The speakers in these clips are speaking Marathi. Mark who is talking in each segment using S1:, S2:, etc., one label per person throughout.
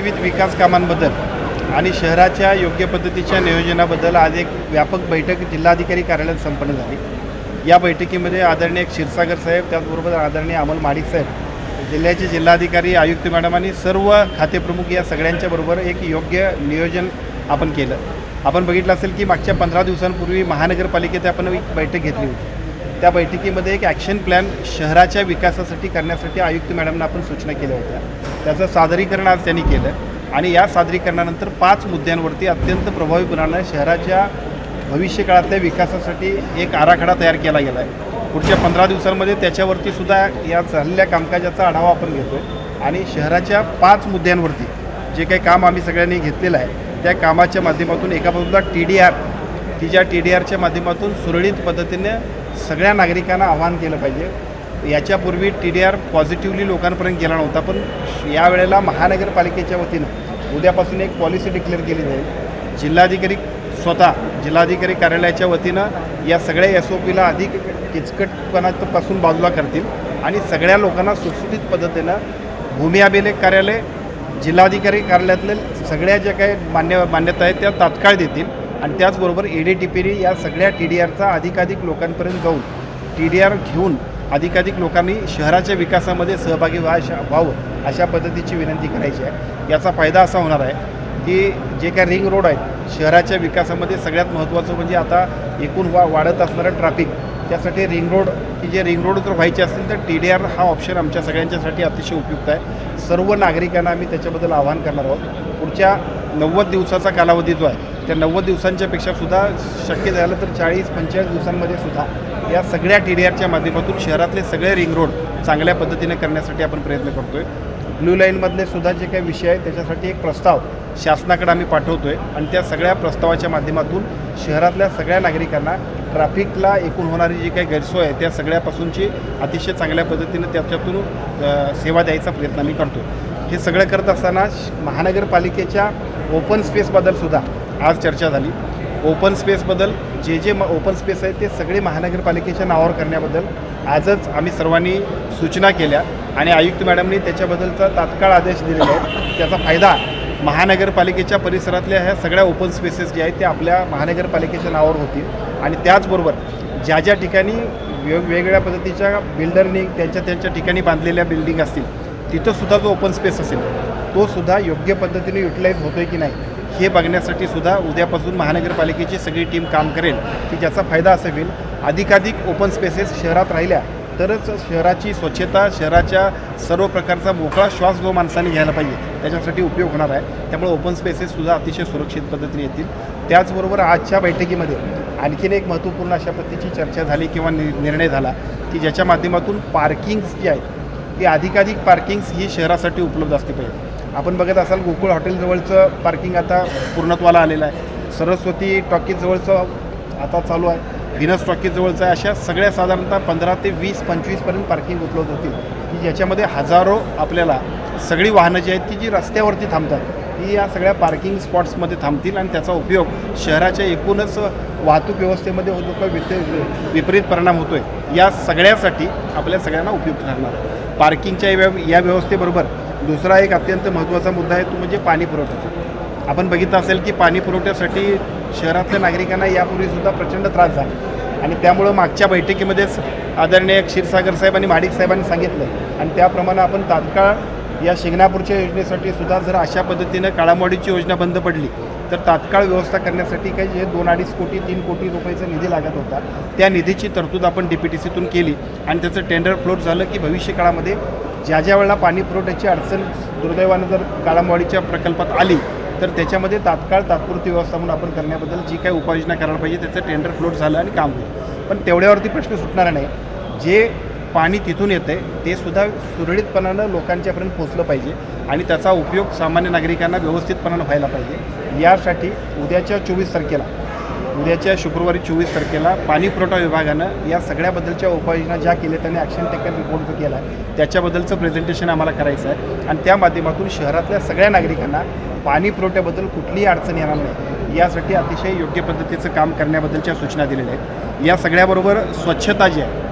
S1: विविध विकास कामांबद्दल आणि शहराच्या योग्य पद्धतीच्या नियोजनाबद्दल आज एक व्यापक बैठक जिल्हाधिकारी कार्यालयात संपन्न झाली. या बैठकीमध्ये आदरणीय क्षीरसागर साहेब त्याचबरोबर आदरणीय अमल माडिक साहेब जिल्ह्याचे जिल्हाधिकारी आयुक्त मॅडम आणि सर्व खातेप्रमुख या सगळ्यांच्या बरोबर एक योग्य नियोजन आपण केलं. आपण बघितलं असेल की मागच्या पंधरा दिवसांपूर्वी महानगरपालिकेत आपण एक बैठक घेतली होती. त्या बैठकीमध्ये एक ॲक्शन प्लॅन शहराच्या विकासासाठी करण्यासाठी आयुक्त मॅडमना आपण सूचना केल्या होत्या. त्याचं सादरीकरण आज त्यांनी केलं. आणि या सादरीकरणानंतर पाच मुद्द्यांवरती अत्यंत प्रभावीपणानं शहराच्या भविष्यकाळातल्या विकासासाठी एक आराखडा तयार केला गेला आहे पुढच्या पंधरा दिवसांमध्ये त्याच्यावरती सुद्धा या चाललेल्या कामकाजाचा आढावा आपण घेतो आणि शहराच्या पाच मुद्द्यांवरती जे काही काम आम्ही सगळ्यांनी घेतलेलं आहे त्या कामाच्या माध्यमातून एका बाजूला टी डी आर की ज्या टी डी आरच्या माध्यमातून सुरळीत पद्धतीने सगळ्या नागरिकांना आवाहन केलं पाहिजे. याच्यापूर्वी टी डी आर पॉझिटिव्हली लोकांपर्यंत गेला नव्हता पण यावेळेला महानगरपालिकेच्या वतीनं उद्यापासून एक पॉलिसी डिक्लेअर केली जाईल. जिल्हाधिकारी स्वतः जिल्हाधिकारी कार्यालयाच्या वतीनं या सगळ्या एस ओ पीला अधिक किचकटपणापासून बाजूला करतील आणि सगळ्या लोकांना सुटसुटीत पद्धतीनं भूमी अभिलेख कार्यालय जिल्हाधिकारी कार्यालयातले सगळ्या ज्या काही मान्य मान्यता आहेत त्या तात्काळ देतील. आणि त्याचबरोबर ए डी टी पीने या सगळ्या टी डी आरचा अधिकाधिक लोकांपर्यंत जाऊन टी डी आर घेऊन अधिकाधिक लोकांनी शहराच्या विकासामध्ये सहभागी व्हा व्हावं अशा पद्धतीची विनंती करायची आहे. याचा फायदा असा होणार आहे की जे काय रिंग रोड आहेत शहराच्या विकासामध्ये सगळ्यात महत्त्वाचं म्हणजे आता एकूण वा वाढत असणारं ट्रॅफिक. त्यासाठी रिंग रोड की जे रिंग रोड जर व्हायचे असतील तर टी डी आर हा ऑप्शन आमच्या सगळ्यांच्यासाठी अतिशय उपयुक्त आहे. सर्व नागरिकांना आम्ही त्याच्याबद्दल आवाहन करणार आहोत. पुढच्या नव्वद दिवसाचा कालावधी जो आहे त्या नव्वद दिवसांच्यापेक्षा सुद्धा शक्य झालं तर चाळीस पंचेचाळीस दिवसांमध्ये सुद्धा या सगळ्या टी डी आरच्या माध्यमातून शहरातले सगळे रिंग रोड चांगल्या पद्धतीने करण्यासाठी आपण प्रयत्न करतो आहे ब्लू लाईनमधले सुद्धा जे काही विषय आहेत त्याच्यासाठी एक प्रस्ताव शासनाकडे आम्ही पाठवतो आहे आणि त्या सगळ्या प्रस्तावाच्या माध्यमातून शहरातल्या सगळ्या नागरिकांना ट्रॅफिकला एकूण होणारी जी काही गैरसोय आहे त्या सगळ्यापासूनची अतिशय चांगल्या पद्धतीनं त्याच्यातून सेवा द्यायचा प्रयत्न आम्ही करतो हे सगळं करत असताना श- महानगरपालिकेच्या ओपन स्पेसबद्दल सुद्धा आज चर्चा झाली. ओपन स्पेसबद्दल जे जे म ओपन स्पेस आहे ते सगळे महानगरपालिकेच्या नावावर करण्याबद्दल आजच आम्ही सर्वांनी सूचना केल्या आणि आयुक्त मॅडमनी त्याच्याबद्दलचा तात्काळ आदेश दिलेला आहे त्याचा फायदा महानगरपालिकेच्या परिसरातल्या ह्या सगळ्या ओपन स्पेसेस जे आहेत ते आपल्या महानगरपालिकेच्या नावावर होतील. आणि त्याचबरोबर ज्या ज्या ठिकाणी वेगवेगळ्या पद्धतीच्या बिल्डरनी त्यांच्या त्यांच्या ठिकाणी बांधलेल्या बिल्डिंग असतील तिथंसुद्धा जो ओपन स्पेस असेल तो सुद्धा योग्य पद्धतीने युटिलाइज होतो आहे की नाही हे बघण्यासाठी सुद्धा उद्यापासून महानगरपालिकेची सगळी टीम काम करेल की ज्याचा फायदा असा होईल अधिकाधिक ओपन स्पेसेस शहरात राहिल्या तरच शहराची स्वच्छता शहराच्या सर्व प्रकारचा मोकळा श्वास जो माणसाने घ्यायला पाहिजे. त्याच्यासाठी उपयोग होणार आहे. त्यामुळे ओपन स्पेसेससुद्धा अतिशय सुरक्षित पद्धतीने येतील. त्याचबरोबर आजच्या बैठकीमध्ये आणखीन एक महत्त्वपूर्ण अशा पद्धतीची चर्चा झाली किंवा नि निर्णय झाला की ज्याच्या माध्यमातून पार्किंग्स जी आहेत ती अधिकाधिक पार्किंग्स ही शहरासाठी उपलब्ध असली पाहिजे आपण बघत असाल गोकुळ हॉटेलजवळचं पार्किंग आता पूर्णत्वाला आलेलं आहे. सरस्वती टॉकीजवळचं आता चालू आहे. विनस टॉकीजवळचं आहे. अशा सगळ्या साधारणतः पंधरा ते वीस पंचवीसपर्यंत पार्किंग उपलब्ध होतील. की ज्याच्यामध्ये हजारो आपल्याला सगळी वाहनं जी आहेत ती जी रस्त्यावरती थांबतात ही या सगळ्या पार्किंग स्पॉट्समध्ये थांबतील आणि त्याचा उपयोग शहराच्या एकूणच वाहतूक व्यवस्थेमध्ये होतो का वित विपरीत परिणाम होतो आहे या सगळ्यासाठी आपल्या सगळ्यांना उपयुक्त ठरणार पार्किंगच्या या या व्यवस्थेबरोबर दुसरा एक अत्यंत महत्त्वाचा मुद्दा आहे तो म्हणजे पाणी पुरवठ्याचा. आपण बघितलं असेल की पाणी पुरवठ्यासाठी शहरातल्या नागरिकांना यापूर्वीसुद्धा प्रचंड त्रास झाला. आणि त्यामुळं मागच्या बैठकीमध्येच आदरणीय क्षीरसागर साहेब आणि माडिक साहेबांनी सांगितलं. आणि त्याप्रमाणे आपण तात्काळ या शिंगणापूरच्या योजनेसाठी सुद्धा जर अशा पद्धतीनं काळामोडीची योजना बंद पडली तर तात्काळ व्यवस्था करण्यासाठी काही जे दोन अडीच कोटी तीन कोटी रुपयाचा निधी लागत होता त्या निधीची तरतूद आपण डी पी टी सीतून केली. आणि त्याचं टेंडर फ्लोट झालं की भविष्य काळामध्ये ज्या ज्या वेळेला पाणी पुरवठ्याची अडचण दुर्दैवानं जर काळामवाडीच्या प्रकल्पात आली तर त्याच्यामध्ये तात्काळ तात्पुरती व्यवस्था म्हणून आपण करण्याबद्दल जी काही उपाययोजना करायला पाहिजे त्याचं टेंडर फ्लोट झालं आणि काम होईल. पण तेवढ्यावरती प्रश्न सुटणार नाही. जे पाणी तिथून येतं आहे ते सुद्धा सुरळीतपणानं लोकांच्यापर्यंत पोचलं पाहिजे आणि त्याचा उपयोग सामान्य नागरिकांना व्यवस्थितपणानं व्हायला पाहिजे. यासाठी उद्याच्या चोवीस तारखेला उद्याच्या शुक्रवारी चोवीस तारखेला पाणी पुरवठा विभागानं या सगळ्याबद्दलच्या उपाययोजना ज्या केल्या त्यांनी ॲक्शन टेकन रिपोर्ट जो केला आहे त्याच्याबद्दलचं प्रेझेंटेशन आम्हाला करायचं आहे. आणि त्या माध्यमातून शहरातल्या सगळ्या नागरिकांना पाणी पुरवठ्याबद्दल कुठलीही अडचण येणार नाही. यासाठी अतिशय योग्य पद्धतीचं काम करण्याबद्दलच्या सूचना दिलेल्या आहेत. या सगळ्याबरोबर स्वच्छता जी आहे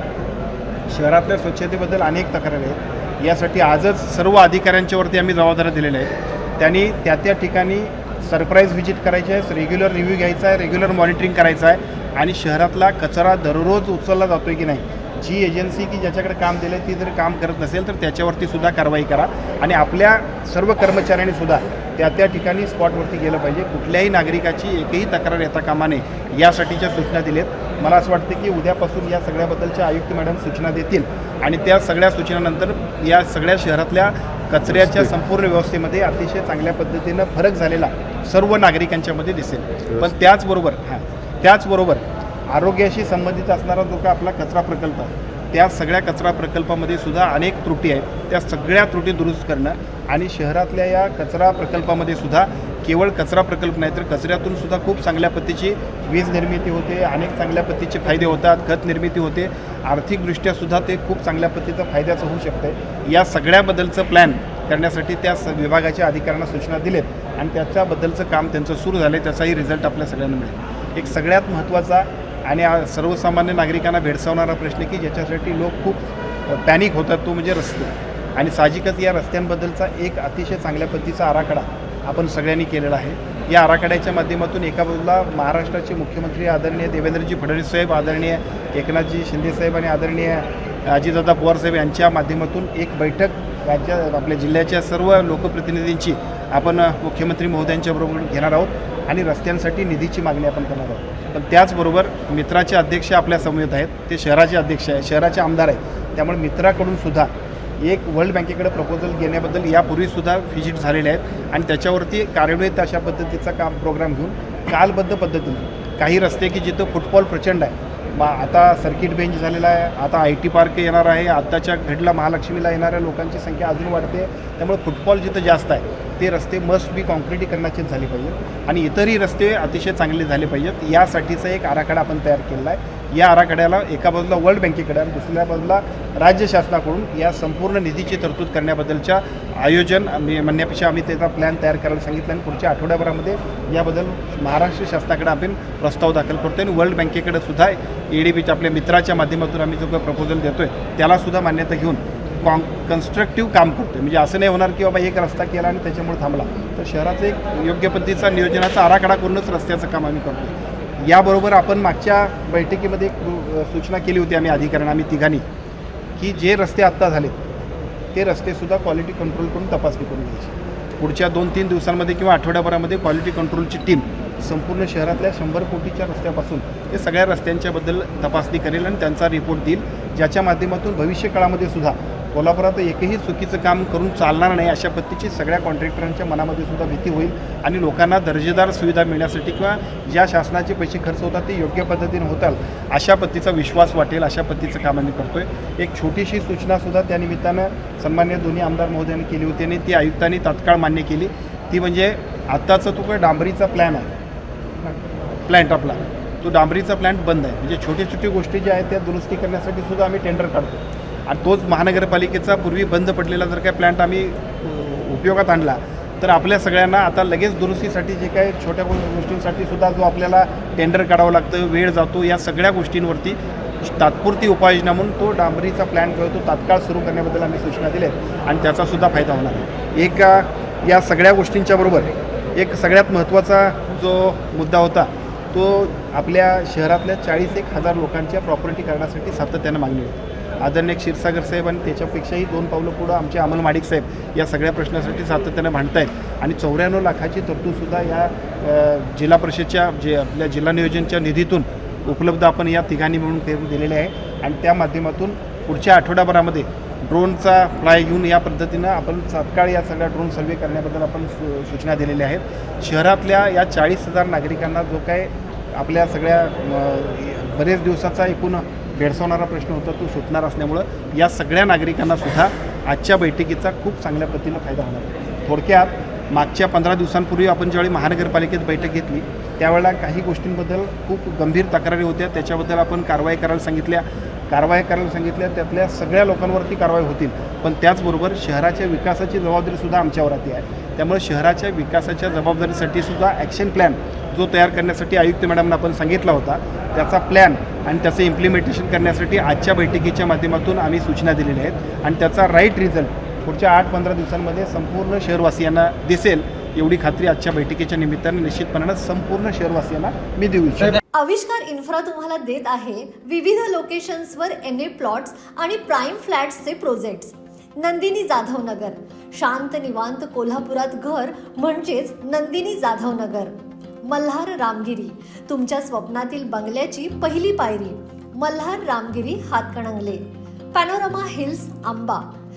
S1: शहरातल्या स्वच्छतेबद्दल अनेक तक्रारी आहेत. यासाठी आजच सर्व अधिकाऱ्यांच्यावरती आम्ही जबाबदाऱ्या दिलेल्या आहेत. त्यांनी त्या त्या ठिकाणी सरप्राईज व्हिजिट करायची आहे. रेग्युलर रिव्ह्यू घ्यायचा आहे रेग्युलर मॉनिटरिंग करायचं आहे. आणि शहरातला कचरा दररोज उचलला जातोय की नाही जी एजन्सी की ज्याच्याकडे काम दिलं आहे ती जर काम करत नसेल तर त्याच्यावरती सुद्धा कारवाई करा. आणि आपल्या सर्व कर्मचाऱ्यांनी सुद्धा त्या त्या ठिकाणी स्पॉटवरती गेलं पाहिजे. कुठल्याही नागरिकाची एकही तक्रार येता कामा नये यासाठीच्या सूचना दिल्यात. मला असं वाटतं की उद्यापासून या सगळ्याबद्दलच्या आयुक्त मॅडम सूचना देतील. आणि त्या सगळ्या सूचनानंतर या सगळ्या शहरातल्या कचऱ्याच्या संपूर्ण व्यवस्थेमध्ये अतिशय चांगल्या पद्धतीनं फरक झालेला सर्व नागरिकांच्यामध्ये दिसेल. पण त्याचबरोबर हां त्याचबरोबर आरोग्याशी संबंधित असणारा जो का आपला कचरा प्रकल्प आहे त्या सगळ्या कचरा प्रकल्पामध्ये सुद्धा अनेक त्रुटी आहेत. त्या सगळ्या त्रुटी दुरुस्त करणं आणि शहरातल्या या कचरा प्रकल्पामध्ये सुद्धा केवळ कचरा प्रकल्प नाही तर कचऱ्यातून सुद्धा खूप चांगल्या पद्धतीची वीज निर्मिती होते अनेक चांगल्या पद्धतीचे फायदे होतात खत निर्मिती होते. आर्थिकदृष्ट्या सुद्धा ते खूप चांगल्या पद्धतीचं फायद्याचं होऊ शकतं या सगळ्याबद्दलचं प्लॅन करण्यासाठी त्या स विभागाच्या अधिकाऱ्यांना सूचना दिलेत. आणि त्याच्याबद्दलचं काम त्यांचं सुरू झालं आहे त्याचाही रिझल्ट आपल्या सगळ्यांना मिळेल. एक सगळ्यात महत्त्वाचा आणि सर्वसामान्य नागरिकांना भेडसावणारा प्रश्न की ज्याच्यासाठी लोक खूप पॅनिक होतात तो म्हणजे रस्ते. आणि साहजिकच या रस्त्यांबद्दलचा एक अतिशय चांगल्या पद्धतीचा आराखडा आपण सगळ्यांनी केलेला आहे. या आराखड्याच्या माध्यमातून एका बाजूला महाराष्ट्राचे मुख्यमंत्री आदरणीय देवेंद्रजी फडणवीस साहेब आदरणीय एकनाथजी शिंदेसाहेब आणि आदरणीय अजितदादा पवारसाहेब यांच्या माध्यमातून एक बैठक राज्य आपल्या जिल्ह्याच्या सर्व लोकप्रतिनिधींची आपण मुख्यमंत्री महोदयांच्या बरोबर घेणार आहोत आणि रस्त्यांसाठी निधीची मागणी आपण करणार आहोत. पण त्याचबरोबर मित्राचे अध्यक्ष आपल्या समवेत आहेत. ते शहराचे अध्यक्ष आहे शहराचे आमदार आहेत. त्यामुळे मित्राकडून सुद्धा एक वर्ल्ड बँकेकडे प्रपोजल घेण्याबद्दल यापूर्वीसुद्धा व्हिजिट झालेले आहेत. आणि त्याच्यावरती कार्यान्वित अशा पद्धतीचा काम प्रोग्राम घेऊन कालबद्ध पद्धतीने काही रस्ते की जिथं फुटबॉल प्रचंड आहे मग आता सर्किट बेंच झालेला आहे. आता आय टी पार्क येणार आहे. आत्ताच्या घडला महालक्ष्मीला येणाऱ्या लोकांची संख्या अजून वाढते. त्यामुळे फुटबॉल जिथं जास्त आहे ते रस्ते मस्ट बी कॉन्क्रिटीकरणाचेच झाले पाहिजेत. आणि इतरही रस्ते अतिशय चांगले झाले पाहिजेत. यासाठीचा एक आराखडा आपण तयार केलेला आहे. या आराखड्याला एका बाजूला वर्ल्ड बँकेकडे आणि दुसऱ्या बाजूला राज्य शासनाकडून या संपूर्ण निधीची तरतूद करण्याबद्दलच्या आयोजन म्हणण्यापेक्षा आम्ही त्याचा प्लॅन तयार करायला सांगितलं आणि पुढच्या आठवड्याभरामध्ये याबद्दल महाराष्ट्र शासनाकडे आपण प्रस्ताव दाखल करतो आणि वर्ल्ड बँकेकडे सुद्धा ए डी बीच्या आपल्या मित्राच्या माध्यमातून आम्ही जो काही प्रपोजल देतो आहे त्यालासुद्धा मान्यता घेऊन कॉन कन्स्ट्रक्टिव्ह काम करतो म्हणजे असं नाही होणार की बाबा एक रस्ता केला आणि त्याच्यामुळे थांबला. तर शहराचं एक योग्य पद्धतीचा नियोजनाचा आराखडा करूनच रस्त्याचं काम आम्ही करतो याबरोबर आपण मागच्या बैठकीमध्ये एक सूचना केली होती आम्ही अधिकाऱ्यांना आम्ही तिघांनी की जे रस्ते आत्ता झालेत ते रस्तेसुद्धा क्वालिटी कंट्रोल करून तपासणी करून घ्यायची. पुढच्या दोन तीन दिवसांमध्ये किंवा आठवड्याभरामध्ये क्वालिटी कंट्रोलची टीम संपूर्ण शहरातल्या शंभर कोटीच्या रस्त्यापासून ते सगळ्या रस्त्यांच्याबद्दल तपासणी करेल आणि त्यांचा रिपोर्ट देईल ज्याच्या माध्यमातून भविष्यकाळामध्ये सुद्धा कोल्हापुरात एकही चुकीचं काम करून चालणार नाही अशा पद्धतीची सगळ्या कॉन्ट्रॅक्टरांच्या मनामध्ये सुद्धा भीती होईल आणि लोकांना दर्जेदार सुविधा मिळण्यासाठी किंवा ज्या शासनाचे पैसे खर्च होतात ते योग्य पद्धतीने होतात अशा पद्धतीचा विश्वास वाटेल अशा पद्धतीचं काम आम्ही करतोय. एक छोटीशी सूचनासुद्धा त्या निमित्तानं सन्मान्य दोन्ही आमदार महोदयांनी केली होती आणि ती आयुक्तांनी तात्काळ मान्य केली. ती म्हणजे आत्ताचा तो काय डांबरीचा प्लॅन आहे. प्लॅन्ट आपला. तो डांबरीचा प्लॅन्ट बंद आहे. म्हणजे छोटे छोटे गोष्टी ज्या आहेत त्या दुरुस्ती करण्यासाठी सुद्धा आम्ही टेंडर काढतो आणि तोच महानगरपालिकेचा पूर्वी बंद पडलेला जर काय प्लॅन्ट आम्ही उपयोगात आणला तर आपल्या सगळ्यांना आता लगेच दुरुस्तीसाठी जे काही छोट्या गो- गोष्टींसाठी सुद्धा जो आपल्याला टेंडर काढावं लागतं वेळ जातो या सगळ्या गोष्टींवरती तात्पुरती उपाययोजना म्हणून तो डांबरीचा प्लॅन जो आहे तो तात्काळ सुरू करण्याबद्दल आम्ही सूचना दिल्यात आणि त्याचासुद्धा फायदा होणार आहे. एक या सगळ्या गोष्टींच्या बरोबर एक सगळ्यात महत्त्वाचा जो मुद्दा होता तो आपल्या शहरातल्या चाळीस एक हजार लोकांच्या प्रॉपर्टी करण्यासाठी सातत्यानं मागणी होती. आदरणीय क्षीरसागर साहेब आणि त्याच्यापेक्षाही दोन पावलं पुढं आमचे अमल माडिक साहेब या सगळ्या प्रश्नासाठी सातत्यानं भांडतायत. आणि चौऱ्याण्णव लाखाची तरतूदसुद्धा या जिल्हा परिषदच्या जे आपल्या जिल्हा नियोजनच्या निधीतून उपलब्ध आपण या तिघांनी मिळून करून दिलेले आहे. आणि त्या माध्यमातून पुढच्या आठवड्याभरामध्ये ड्रोनचा फ्लाय घेऊन या पद्धतीनं आपण तात्काळ या सगळ्या ड्रोन सर्वे करण्याबद्दल आपण सूचना दिलेल्या आहेत. शहरातल्या या चाळीस हजार नागरिकांना जो काय आपल्या सगळ्या बरेच दिवसाचा एकूण भेडसावणारा प्रश्न होता तो सुटणार असल्यामुळं या सगळ्या नागरिकांना सुद्धा आजच्या बैठकीचा खूप चांगल्या पद्धतीनं फायदा होणार थोडक्यात मागच्या पंधरा दिवसांपूर्वी आपण ज्यावेळी महानगरपालिकेत बैठक घेतली त्यावेळेला काही गोष्टींबद्दल खूप गंभीर तक्रारी होत्या. त्याच्याबद्दल आपण कारवाई करायला सांगितल्या. कारवाई करायला सांगितल्या. त्यातल्या सगळ्या लोकांवरती कारवाई होतील. पण त्याचबरोबर शहराच्या विकासाची जबाबदारीसुद्धा आमच्यावरती आहे. त्यामुळे शहराच्या विकासाच्या जबाबदारीसाठी सुद्धा ॲक्शन प्लॅन जो तयार करण्यासाठी आयुक्त मॅडमना आपण सांगितला होता त्याचा प्लॅन आणि त्याचं इम्प्लिमेंटेशन करण्यासाठी आजच्या बैठकीच्या माध्यमातून आम्ही सूचना दिलेल्या आहेत. आणि त्याचा राईट रिझल्ट पुढच्या आठ पंधरा दिवसांमध्ये संपूर्ण शहरवासियांना दिसेल. एवढी खात्री आजच्या बैठकीच्या निमित्ताने निश्चितपणानं संपूर्ण शहरवासियांना मी देऊ इच्छितो.
S2: आविष्कार इन्फ्रा तुम्हाला देत आहे विविध लोकेशन्सवर एन ए प्लॉट्स आणि प्राईम फ्लॅट्सचे प्रोजेक्ट्स. नंदिनी जाधव नगर शांत निवांत कोल्हापुरात घर म्हणजेच नंदिनी जाधव नगर मल्हार रामगिरी. तुमच्या स्वप्नातील बंगल्याची पहिली पायरी. Malhar Ramgiri Hatkanangale. Panorama hills Amba.